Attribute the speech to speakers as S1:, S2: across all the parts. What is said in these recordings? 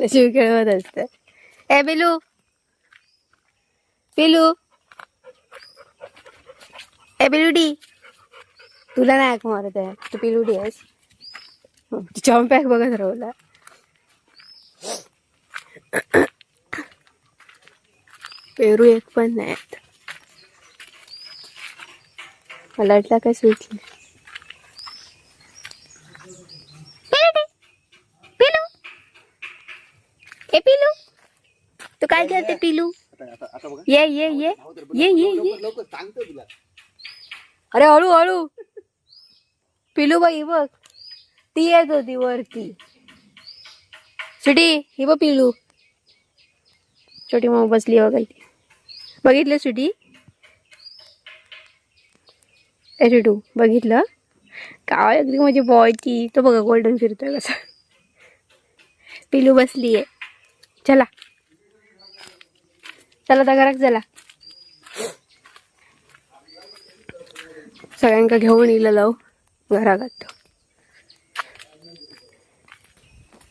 S1: शिव खेळवत असते ए बिलू पिलू. ए बिलुडी तुला नाही ऐक मारत आहे. तू पिलुडी आहेस. चॉम्पॅक बघत राहला पेरू एक पण नाहीत. मला वाटलं काय सुटली पिलुडी पिलू ए पिलू? तू काय करते पिलू? ये ये ये. ये ये ये. अरे हळू हळू. पिलू बाई बघ. ती येत होती वरती. सुटी ही बघ पिलू. छोटी मग बसली बघा इथे. बघितलं सुटी? ए सुटू बघितलं? काय अगदी माझी बॉय ती. तो बघा गोल्डन फिरतोय कसा. पिलू बसली आहे चला. चला त्या घरात चला. सगळ्यांका घेऊन येईल लाव. घरात.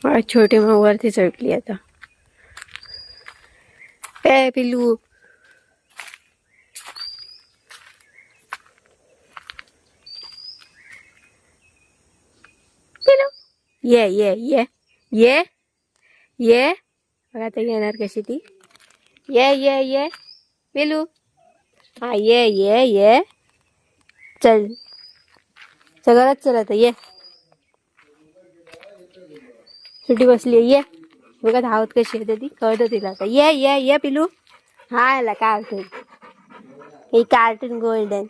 S1: मला छोटी मग वरती चढली आता. ए पिल्लू. पिल्लू. ये ये ये. ये. ये. बघा आता येणार कशी ती. ये ये ये. पिलू हा ये ये ये. चल. सगळंच चल आता ये. सुटी बसली ये. बघा धावत कशी येते ती. कळतं तिला आता. ये ये ये पिलू. हा याला कार्टून हे कार्टून गोल्डन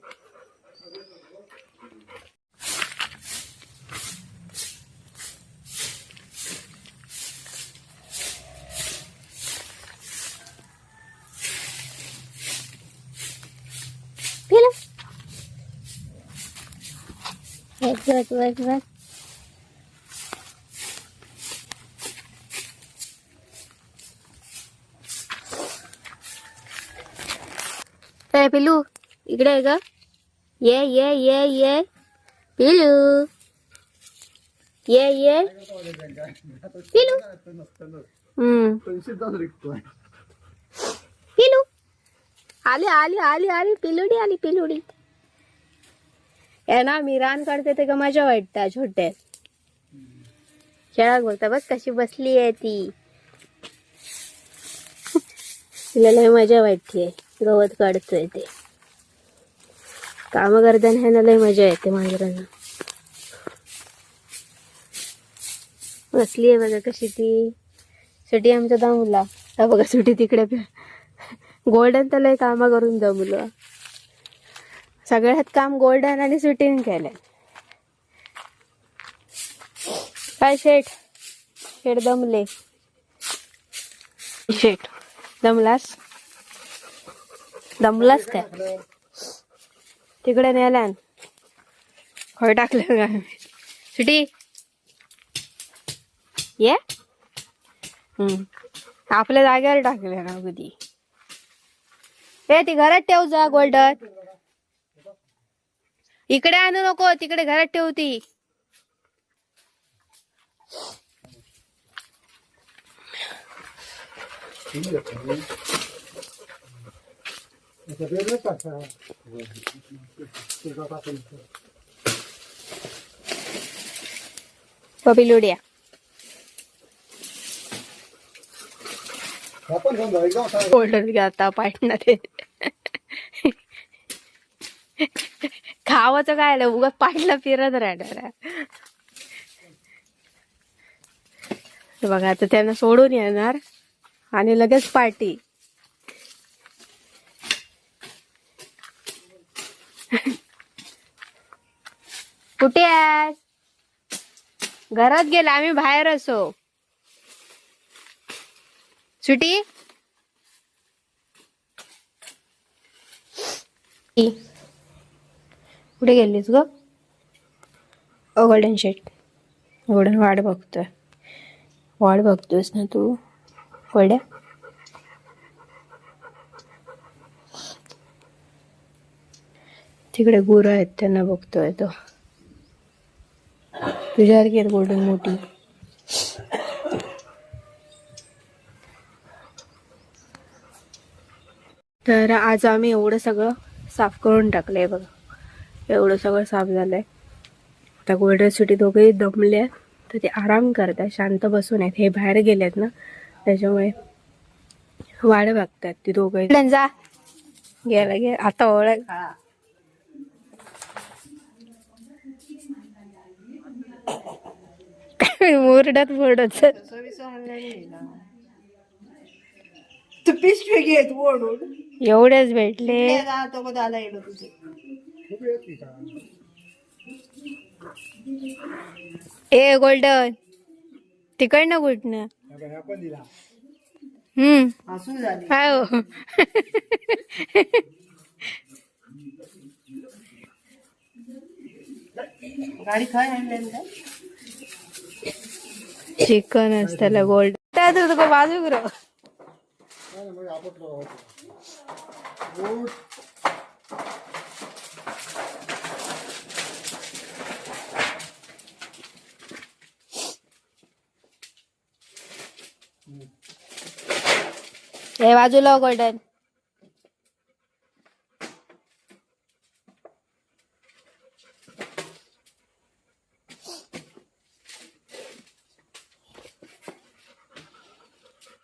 S1: पिलू बस बस बस बस ए पिलू इकडे आहे ग ये ये ये ये पिलू ये ये पिलू पिलू आली आली आली आली पिलुडी आली पिलुडी आहे ना मी रान काढते ते का मजा वाटतं छोट्या. खेळा बोलता बस कशी बसली आहे ती. तिला लय मजा वाटते गवत काढतोय ते. काम करताना ह्यानं लय मजा येते मांजरांना. बसली आहे बघा कशी ती. सुटी आमच्या दमला. हा बघा सुटी तिकडे. गोल्डन तर लय कामं करून दमलं. सगळ्यात काम गोल्डन आणि सुटीन केलंय. काय शेठ? शेठ दमले. शेठ दमलास? दमलास काय? तिकडे नेल्यान. खय टाकलं काय सुटी. ये. आपल्या जागेवर टाकले ना कधी ए ती घरात ठेव जा गोल्डन. इकडे आणू नको तिकडे घरात ठेव ती. पपिलुडिया गोल्डन आता पाठणार खावाचं काय आलं? उगा पाठला फिरत राहणार बघा आता त्यांना सोडून येणार आणि लगेच पार्टी. कुठे आहेस? घरात गेला आम्ही बाहेर असो. सुटी? कुठे गेलीस ग? गोल्डन शेट गोल्डन वाट बघतोय. वाट बघतोयस ना तू? वड्या तिकडे गुरं आहेत त्यांना बघतोय तो. तुझ्यासारखी आहेत गोल्डन मोठी. तर आज आम्ही एवढं सगळं साफ करून टाकलंय बघा. एवढं सगळं साफ झालंय. आता गोल्डन सिटी दोघेही दमले आहेत तर ते आराम करत आहेत शांत बसून आहेत. हे बाहेर गेलेत ना त्याच्यामुळे वाढ बघतात ती दोघं जा. गेला गे आता ओळख. मुरडत मुरडत.
S2: तू पिशवी घेत ओढून.
S1: एवढेच भेटले. ए गोल्डन. तिकडनं कुठनं? हम्म. काय हो.
S2: काय काय?
S1: चिकन असताना गोल्ड. त्या तू तुका बाजू करो हे बाजूला हो,